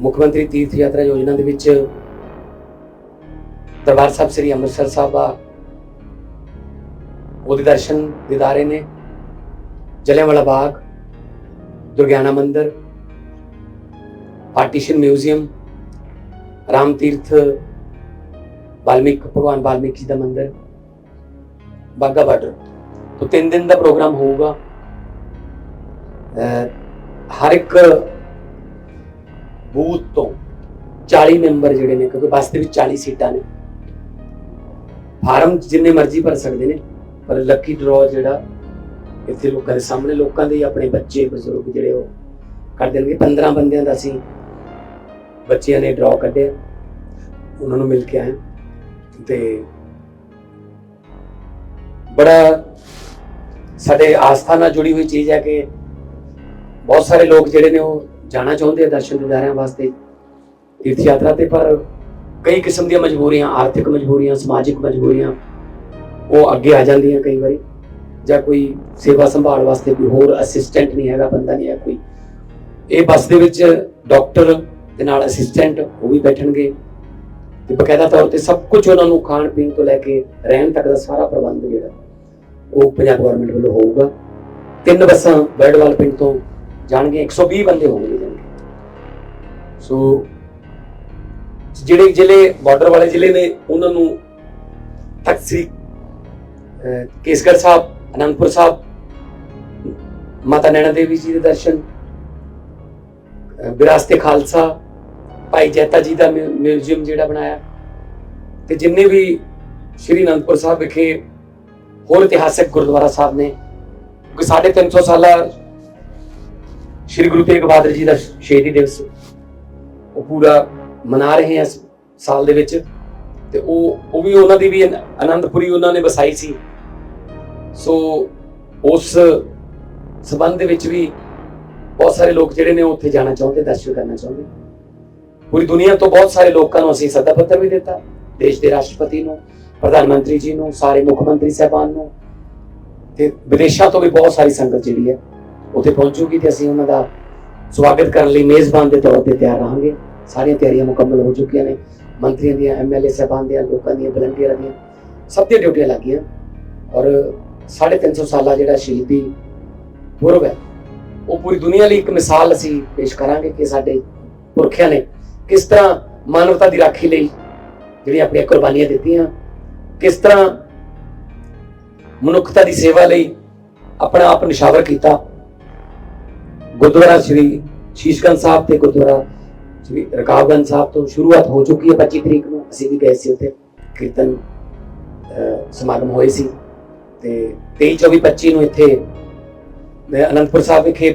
ਮੁੱਖ ਮੰਤਰੀ ਤੀਰਥ ਯਾਤਰਾ ਯੋਜਨਾ ਦੇ ਵਿੱਚ ਦਰਬਾਰ ਸਾਹਿਬ ਸ੍ਰੀ ਅੰਮ੍ਰਿਤਸਰ ਸਾਹਿਬ ਦਾ ਉਹਦੇ ਦਰਸ਼ਨ ਦਿਦਾਰੇ ਨੇ। ਜਲਿਆਂਵਾਲਾ ਬਾਗ ਦੁਰਗਿਆਨਾ ਮੰਦਿਰ, ਪਾਰਟੀਸ਼ਨ ਮਿਊਜ਼ੀਅਮ, ਰਾਮ ਤੀਰਥ, ਵਾਲਮੀਕ, ਭਗਵਾਨ ਵਾਲਮੀਕ ਜੀ ਦਾ ਮੰਦਿਰ ਬਾਗਾ ਬਾਰਡਰ। ਤੋਂ ਤਿੰਨ ਦਿਨ ਦਾ ਪ੍ਰੋਗਰਾਮ ਹੋਊਗਾ। ਹਰ ਇੱਕ ਬੂਥ ਤੋਂ 40 ਮੈਂਬਰ ਜਿਹੜੇ ਨੇ, ਕਿਉਂਕਿ ਬੱਸ ਦੇ ਵਿੱਚ 40 ਸੀਟਾਂ ਨੇ। ਫਾਰਮ ਜਿੰਨੇ ਮਰਜ਼ੀ ਭਰ ਸਕਦੇ ਨੇ, ਪਰ ਲੱਕੀ ਡਰਾਅ ਜਿਹੜਾ ਇੱਥੇ ਲੋਕਾਂ ਦੇ ਸਾਹਮਣੇ, ਲੋਕਾਂ ਦੇ ਆਪਣੇ ਬੱਚੇ, ਬਜ਼ੁਰਗ ਜਿਹੜੇ ਉਹ ਕਰ ਦੇਣਗੇ। 15 ਬੰਦਿਆਂ ਦਾ ਅਸੀਂ ਬੱਚਿਆਂ ਨੇ ਡਰਾਅ ਕੱਢਿਆ। ਉਹਨਾਂ ਨੂੰ ਮਿਲ ਕੇ ਆਏ। ਤੇ ਬੜਾ ਸਾਡੇ ਆਸਥਾ ਨਾਲ ਜੁੜੀ ਹੋਈ ਚੀਜ਼ ਹੈ ਕਿ ਬਹੁਤ ਸਾਰੇ ਲੋਕ ਜਿਹੜੇ ਨੇ ਉਹ ਜਾਣਾ ਚਾਹੁੰਦੇ ਆ ਦਰਸ਼ਨ ਦਿਦਾਰਿਆਂ ਵਾਸਤੇ ਤੀਰਥ ਯਾਤਰਾ ਤੇ, ਪਰ ਕਈ ਕਿਸਮ ਦੀਆਂ ਮਜਬੂਰੀਆਂ, ਆਰਥਿਕ ਮਜਬੂਰੀਆਂ, ਸਮਾਜਿਕ ਮਜਬੂਰੀਆਂ, ਉਹ ਅੱਗੇ ਆ ਜਾਂਦੀਆਂ ਕਈ ਵਾਰੀ। ਜਾਂ ਕੋਈ ਸੇਵਾ ਸੰਭਾਲ ਵਾਸਤੇ ਕੋਈ ਹੋਰ ਅਸਿਸਟੈਂਟ ਨਹੀਂ ਹੈਗਾ, ਬੰਦਾ ਨਹੀਂ ਹੈ ਕੋਈ। ਇਹ ਬੱਸ ਦੇ ਵਿੱਚ ਡਾਕਟਰ ਦੇ ਨਾਲ ਅਸਿਸਟੈਂਟ ਉਹ ਵੀ ਬੈਠਣਗੇ। ਤੇ ਬਕਾਇਦਾ ਤੌਰ ਤੇ ਸਭ ਕੁਝ ਉਹਨਾਂ ਨੂੰ ਖਾਣ ਪੀਣ ਤੋਂ ਲੈ ਕੇ ਰਹਿਣ ਤੱਕ ਦਾ ਸਾਰਾ ਪ੍ਰਬੰਧ ਜਿਹੜਾ, ਉਹ ਪੰਜਾਬ ਗਵਰਨਮੈਂਟ ਵੱਲੋਂ ਹੋਊਗਾ। ਤਿੰਨ ਬੱਸਾਂ ਬਰਡਵਾਲ ਪਿੰਡ ਤੋਂ ਜਾਣਗੇ 120 ਬੰਦੇ ਹੋਣਗੇ। ਸੋ ਜਿਹੜੇ ਜ਼ਿਲ੍ਹੇ ਬਾਰਡਰ ਵਾਲੇ ਜ਼ਿਲ੍ਹੇ ਨੇ ਉਹਨਾਂ ਨੂੰ ਤਖਤ ਸ੍ਰੀ ਕੇਸਗੜ੍ਹ ਸਾਹਿਬ ਅਨੰਦਪੁਰ ਸਾਹਿਬ ਮਾਤਾ ਨੈਣਾ ਦੇਵੀ ਜੀ ਦੇ ਦਰਸ਼ਨ ਅਹ, ਵਿਰਾਸਤੇ ਖਾਲਸਾ ਭਾਈ ਜੈਤਾ ਜੀ ਦਾ ਮਿਊ- ਮਿਊਜ਼ੀਅਮ ਜਿਹੜਾ ਬਣਾਇਆ ਤੇ ਜਿੰਨੇ ਵੀ ਸ਼੍ਰੀ ਅਨੰਦਪੁਰ ਸਾਹਿਬ ਵਿਖੇ ਹੋਰ ਇਤਿਹਾਸਕ ਗੁਰਦੁਆਰਾ ਸਾਹਿਬ ਨੇ ਕਿਉਂਕਿ ਸਾਢੇ 350 ਸਾਲਾ ਸ਼੍ਰੀ ਗੁਰੂ ਤੇਗ ਬਹਾਦਰ ਜੀ ਦਾ ਸ਼ਹੀਦੀ ਦਿਵਸ ਉਹ ਪੂਰਾ ਮਨਾ ਰਹੇ ਹਾਂ ਇਸ ਸਾਲ ਦੇ ਵਿੱਚ। ਤੇ ਉਹ ਉਹ ਵੀ ਉਹਨਾਂ ਦੀ ਵੀ ਆਨ- ਆਨੰਦਪੁਰੀ ਉਹਨਾਂ ਨੇ ਵਸਾਈ ਸੀ। ਸੋ ਉਸ ਸਬੰਧ ਦੇ ਵਿੱਚ ਵੀ ਬਹੁਤ ਸਾਰੇ ਲੋਕ ਜਿਹੜੇ ਨੇ ਉਹ ਉੱਥੇ ਜਾਣਾ ਚਾਹੁੰਦੇ, ਦਰਸ਼ਨ ਕਰਨਾ ਚਾਹੁੰਦੇ। ਪੂਰੀ ਦੁਨੀਆ ਤੋਂ ਬਹੁਤ ਸਾਰੇ ਲੋਕਾਂ ਨੂੰ ਅਸੀਂ ਸੱਦਾ ਪੱਤਰ ਵੀ ਦਿੱਤਾ। ਦੇਸ਼ ਦੇ ਰਾਸ਼ਟਰਪਤੀ ਨੂੰ, ਪ੍ਰਧਾਨ ਮੰਤਰੀ ਜੀ ਨੂੰ, ਸਾਰੇ ਮੁੱਖ ਮੰਤਰੀ ਸਾਹਿਬਾਨ ਨੂੰ। ਤੇ ਵਿਦੇਸ਼ਾਂ ਤੋਂ ਵੀ ਬਹੁਤ ਸਾਰੀ ਸੰਗਤ ਜਿਹੜੀ ਹੈ, ਉੱਥੇ ਪਹੁੰਚੂਗੀ ਤੇ ਅਸੀਂ ਉਹਨਾਂ ਦਾ ਸਵਾਗਤ ਕਰਨ ਲਈ ਮੇਜ਼ਬਾਨ ਦੇ ਤੌਰ ਤੇ ਤਿਆਰ ਰਹਾਂਗੇ। ਸਾਰੀਆਂ ਤਿਆਰੀਆਂ ਮੁਕੰਮਲ ਹੋ ਚੁੱਕੀਆਂ ਨੇ। ਮੰਤਰੀਆਂ ਦੀਆਂ ਐਮਐਲਏ ਸਾਹਿਬਾਨ ਦੀਆਂ, ਲੋਕਾਂ ਦੀਆਂ ਵਲੰਟੀਅਰਾਂ ਦੀਆਂ, ਸਭ ਦੀਆਂ ਡਿਊਟੀਆਂ ਲੱਗੀਆਂ ਔਰ 350 ਸਾਲਾ ਜਿਹੜਾ ਸ਼ਹੀਦੀ ਪੁਰਬ ਹੈ, ਉਹ ਪੂਰੀ ਦੁਨੀਆ ਲਈ ਇੱਕ ਮਿਸਾਲ ਅਸੀਂ ਪੇਸ਼ ਕਰਾਂਗੇ ਕਿ ਸਾਡੇ ਪੁਰਖਿਆਂ ਨੇ ਕਿਸ ਤਰ੍ਹਾਂ ਮਾਨਵਤਾ ਦੀ ਰਾਖੀ ਲਈ ਜਿਹੜੀਆਂ ਆਪਣੀਆਂ ਕੁਰਬਾਨੀਆਂ ਦਿੱਤੀਆਂ, ਕਿਸ ਤਰ੍ਹਾਂ ਮਨੁੱਖਤਾ ਦੀ ਸੇਵਾ ਲਈ ਆਪਣਾ ਆਪ ਨਿਸ਼ਾਵਰ ਕੀਤਾ। ਗੁਰਦੁਆਰਾ ਸ੍ਰੀ ਸ਼ੀਸ਼ਗੰਜ ਸਾਹਿਬ ਤੇ ਗੁਰਦੁਆਰਾ ਸ੍ਰੀ ਰਕਾਬਗੰਜ ਸਾਹਿਬ ਤੋਂ ਸ਼ੁਰੂਆਤ ਹੋ ਚੁੱਕੀ ਹੈ 25 ਤਰੀਕ ਨੂੰ। ਅਸੀਂ ਵੀ ਗਏ ਸੀ ਉੱਥੇ। ਕੀਰਤਨ ਸਮਾਗਮ ਹੋਏ ਸੀ। ਤੇ 23 24 25 ਨੂੰ ਇੱਥੇ ਮੈਂ ਅਨੰਦਪੁਰ ਸਾਹਿਬ ਵਿਖੇ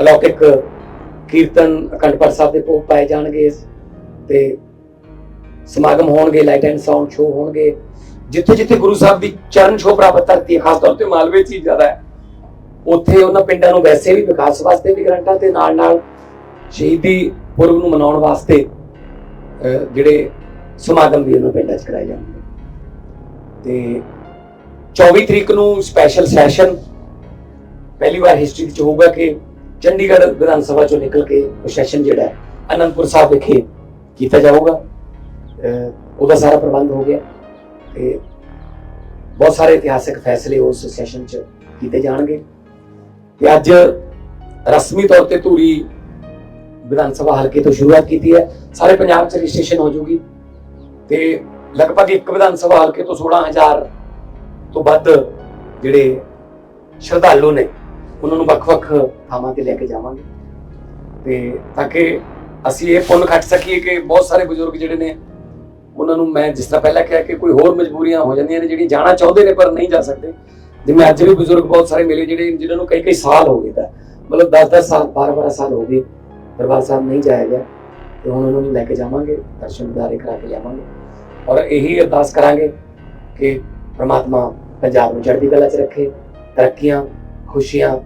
ਅਲੌਕਿਕ ਕੀਰਤਨ ਅਖੰਡ ਪਾਠ ਸਾਹਿਬ ਦੇ ਭੋਗ ਪਾਏ ਜਾਣਗੇ। ਤੇ ਸਮਾਗਮ ਹੋਣਗੇ, ਲਾਈਟ ਐਂਡ ਸਾਊਂਡ ਸ਼ੋਅ ਹੋਣਗੇ। ਜਿੱਥੇ ਜਿੱਥੇ ਗੁਰੂ ਸਾਹਿਬ ਦੀ ਚਰਨ ਛੋਹ ਪ੍ਰਾਪਤ ਧਰਤੀ ਹੈ, ਖਾਸ ਤੌਰ ਤੇ ਮਾਲਵੇ 'ਚ ਹੀ ਜ਼ਿਆਦਾ ਹੈ। ਉੱਥੇ ਉਹਨਾਂ ਪਿੰਡਾਂ ਨੂੰ ਵੈਸੇ ਵੀ ਵਿਕਾਸ ਵਾਸਤੇ ਵੀ ਗਰੰਟਾਂ ਤੇ ਨਾਲ ਨਾਲ ਸ਼ਹੀਦੀ ਪੁਰਬ ਨੂੰ ਮਨਾਉਣ ਵਾਸਤੇ ਜਿਹੜੇ ਸਮਾਗਮ ਵੀ ਉਹਨਾਂ ਪਿੰਡਾਂ 'ਚ ਕਰਾਏ ਜਾਣਗੇ ਤੇ 24 ਤਰੀਕ ਨੂੰ ਸਪੈਸ਼ਲ ਸੈਸ਼ਨ ਪਹਿਲੀ ਵਾਰ ਹਿਸਟਰੀ 'ਚ ਹੋਊਗਾ ਕਿ ਚੰਡੀਗੜ੍ਹ ਵਿਧਾਨ ਸਭਾ ਚੋਂ ਨਿਕਲ ਕੇ ਉਹ ਸੈਸ਼ਨ ਜਿਹੜਾ ਅਨੰਦਪੁਰ ਸਾਹਿਬ ਵਿਖੇ ਕੀਤਾ ਜਾਊਗਾ। ਉਹਦਾ ਸਾਰਾ ਪ੍ਰਬੰਧ ਹੋ ਗਿਆ ਤੇ ਬਹੁਤ ਸਾਰੇ ਇਤਿਹਾਸਿਕ ਫੈਸਲੇ ਉਸ ਸੈਸ਼ਨ 'ਚ ਕੀਤੇ ਜਾਣਗੇ। ਤੇ ਅੱਜ ਰਸਮੀ ਤੌਰ ਤੇ ਧੂਰੀ ਵਿਧਾਨ ਸਭਾ ਹਲਕੇ ਤੋਂ ਸ਼ੁਰੂਆਤ ਕੀਤੀ ਹੈ। ਸਾਰੇ ਪੰਜਾਬ 'ਚ ਰਜਿਸਟ੍ਰੇਸ਼ਨ ਹੋ ਜਾਊਗੀ ਤੇ ਲਗਭਗ ਇੱਕ ਵਿਧਾਨ ਸਭਾ ਹਲਕੇ ਤੋਂ 16000 ਤੋਂ ਵੱਧ ਜਿਹੜੇ ਸ਼ਰਧਾਲੂ ਨੇ, ਉਹਨਾਂ ਨੂੰ ਵੱਖ-ਵੱਖ ਥਾਵਾਂ ਤੇ ਲੈ ਕੇ ਜਾਵਾਂਗੇ। ਤੇ ਤਾਂ ਕਿ ਅਸੀਂ ਇਹ ਪੁੰਨ ਖੱਟ ਸਕੀਏ ਕਿ ਬਹੁਤ ਸਾਰੇ ਬਜ਼ੁਰਗ ਜਿਹੜੇ ਨੇ, ਉਹਨਾਂ ਨੂੰ ਮੈਂ ਜਿਸ ਤਰ੍ਹਾਂ ਪਹਿਲਾਂ ਕਿਹਾ ਕਿ ਕੋਈ ਹੋਰ ਮਜਬੂਰੀਆਂ ਹੋ ਜਾਂਦੀਆਂ ਨੇ ਜਿਹੜੀ ਜਾਣਾ ਚਾਹੁੰਦੇ ਨੇ ਪਰ ਨਹੀਂ ਜਾ ਸਕਦੇ। ਜਿਵੇਂ ਅੱਜ ਵੀ ਬਜ਼ੁਰਗ ਬਹੁਤ ਸਾਰੇ ਮਿਲੇ ਜਿਹੜੇ ਜਿਨ੍ਹਾਂ ਨੂੰ ਕਈ ਕਈ ਸਾਲ ਹੋ ਗਏ ਤਾਂ, ਮਤਲਬ 10-10 ਸਾਲ 12-12 ਸਾਲ ਹੋ ਗਏ, ਦਰਬਾਰ ਸਾਹਿਬ ਨਹੀਂ ਜਾਇਆ ਗਿਆ, ਤੇ ਹੁਣ ਉਹਨਾਂ ਨੂੰ ਲੈ ਕੇ ਜਾਵਾਂਗੇ, ਦਰਸ਼ਨ ਦਿਦਾਰੇ ਕਰਾ ਕੇ ਜਾਵਾਂਗੇ। ਔਰ ਇਹੀ ਅਰਦਾਸ ਕਰਾਂਗੇ ਕਿ ਪ੍ਰਮਾਤਮਾ ਪੰਜਾਬ ਨੂੰ ਚੜ੍ਹਦੀ ਕਲਾ 'ਚ ਰੱਖੇ, ਤਰੱਕੀਆਂ, ਖੁਸ਼ੀਆਂ,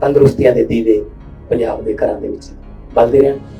ਤੰਦਰੁਸਤੀਆਂ ਦੇ ਦੀਵੇ ਪੰਜਾਬ ਦੇ ਘਰਾਂ ਦੇ ਵਿੱਚ ਬਲਦੇ ਰਹਿਣ।